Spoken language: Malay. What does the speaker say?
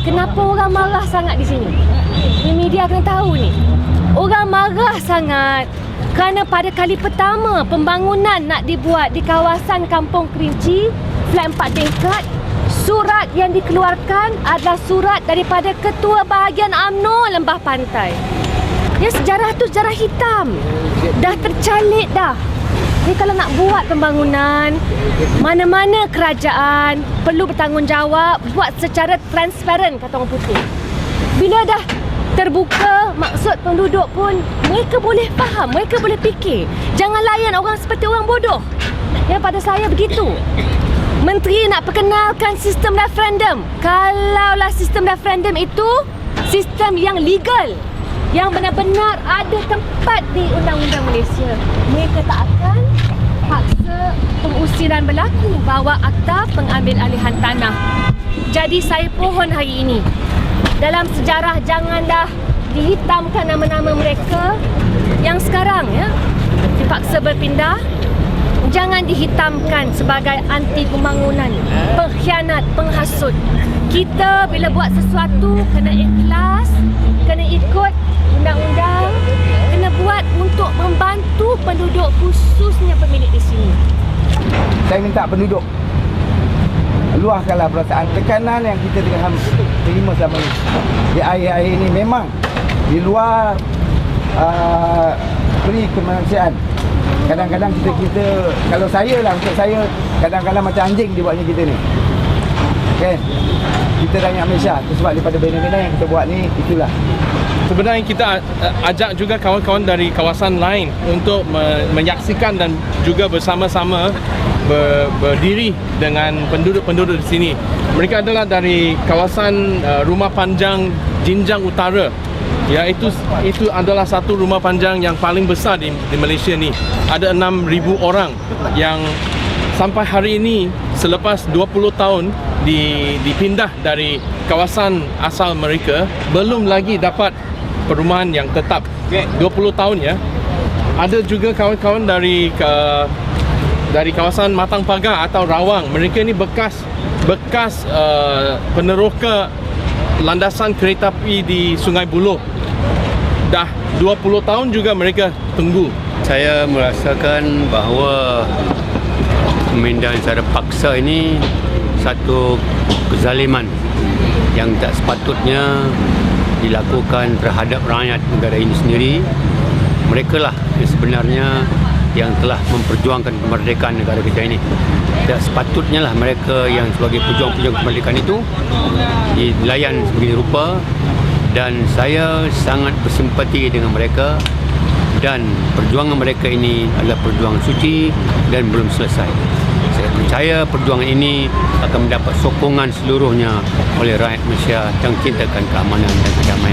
kenapa orang marah sangat di sini. Ni media kena tahu ni. Orang marah sangat kerana pada kali pertama pembangunan nak dibuat di kawasan Kampung Kerinci, flat 4 tingkat, surat yang dikeluarkan adalah surat daripada Ketua Bahagian AMNO Lembah Pantai. Ya sejarah tu sejarah hitam. Dah tercalik dah. Ni kalau nak buat pembangunan, mana-mana kerajaan perlu bertanggungjawab buat secara transparan kata orang putih. Bila dah terbuka maksud penduduk pun mereka boleh faham, mereka boleh fikir. Jangan layan orang seperti orang bodoh. Ya pada saya begitu. Menteri nak perkenalkan sistem referendum. Kalaulah sistem referendum itu sistem yang legal yang benar-benar ada tempat di undang-undang Malaysia. Mereka tak akan paksa pengusiran berlaku bahawa akta pengambil alihan tanah. Jadi saya pohon hari ini dalam sejarah janganlah dihitamkan nama-nama mereka yang sekarang ya dipaksa berpindah jangan dihitamkan sebagai anti pembangunan, pengkhianat, penghasut. Kita bila buat sesuatu kena ikhlas, kena ikut undang-undang, kena buat untuk membantu penduduk khususnya pemilik di sini. Saya minta penduduk luahkanlah perasaan tekanan yang kita tengah terima selama ini. Di akhir-akhir ini memang di luar uh, peri kemanusiaan. Kadang-kadang kita kita kalau saya lah untuk saya kadang-kadang macam anjing dibuatnya kita ni. Kan? Kita rakyat Malaysia tu sebab daripada benda-benda yang kita buat ni itulah. Sebenarnya kita ajak juga kawan-kawan dari kawasan lain untuk me- menyaksikan dan juga bersama-sama ber- berdiri dengan penduduk-penduduk di sini. Mereka adalah dari kawasan uh, Rumah Panjang Jinjang Utara. Ya itu itu adalah satu rumah panjang yang paling besar di, di Malaysia ni. Ada 6000 orang yang sampai hari ini selepas 20 tahun di, dipindah dari kawasan asal mereka belum lagi dapat perumahan yang tetap. 20 tahun ya. Ada juga kawan-kawan dari uh, dari kawasan Matang Pagar atau Rawang. Mereka ni bekas bekas uh, peneroka landasan kereta api di Sungai Buloh dah 20 tahun juga mereka tunggu Saya merasakan bahawa pemindahan secara paksa ini satu kezaliman yang tak sepatutnya dilakukan terhadap rakyat negara ini sendiri. Mereka lah yang sebenarnya yang telah memperjuangkan kemerdekaan negara kita ini. Tak sepatutnya lah mereka yang sebagai pejuang-pejuang kemerdekaan itu dilayan sebagai rupa dan saya sangat bersimpati dengan mereka dan perjuangan mereka ini adalah perjuangan suci dan belum selesai. Saya percaya perjuangan ini akan mendapat sokongan seluruhnya oleh rakyat Malaysia yang cintakan keamanan dan kedamaian.